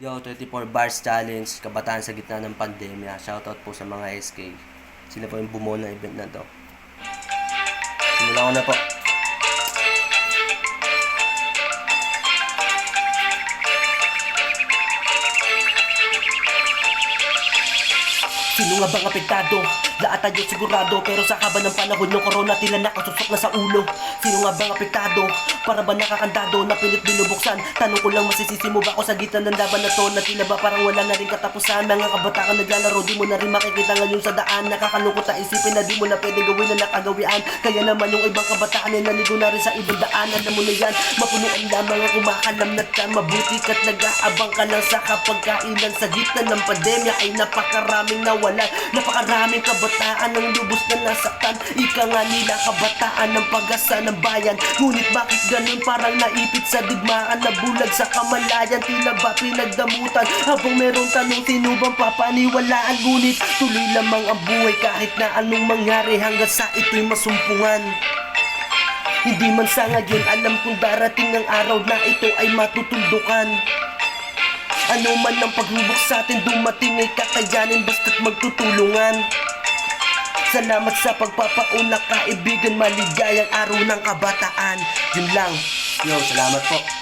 Yo, 24 Bars Challenge, kabataan sa gitna ng pandemya. Shoutout po sa mga SK. Sila po yung bumuo ng event na to. Simulan ko na po. Sino nga bang apektado? Lahat tayo sigurado Pero sa haba ng panahon yung corona tila nakasusok na sa ulo. Sino nga bang apektado? Para ba nakakandado? Na pilit binubuksan? Tanong ko lang masisisi mo ba ako sa gitna ng laban na to? Na tila ba parang wala na rin katapusan? Mga kabataan naglalaro di mo na rin makikita ngayon sa daan. Nakakalungkot na isipin na di mo na pwede gawin na nakagawian. Kaya naman yung ibang kabataan ay naligo na rin sa ibang daan. Alam mo na yan, mapunuan lamang ang kumakalamnat ka Mabuti. Ka't nag-aabang ka lang sa kapagkainan. Sa gitna ng pandemya ay napakaraming nawalan. Napakaraming kabataan ang lubos na nasaktan. Ika nga nila kabataan ng pag-asa ng bayan. Ngunit bakit ganun? Parang naipit sa digmaan Nabulag sa kamalayan. Tila ba pinagdamutan? Habang merong tanong sino bang papaniwalaan? Ngunit tuloy lamang ang buhay kahit na anong mangyari Hanggang sa ito'y masumpungan. Hindi man sa ngayon alam kung darating ang araw na ito ay matutuldukan Ano man ang paglubok sa atin dumating ay kakayanin basta't magtutulungan Salamat sa pagpapauna kaibigan maligayang araw ng kabataan. Yun lang. Yo, salamat po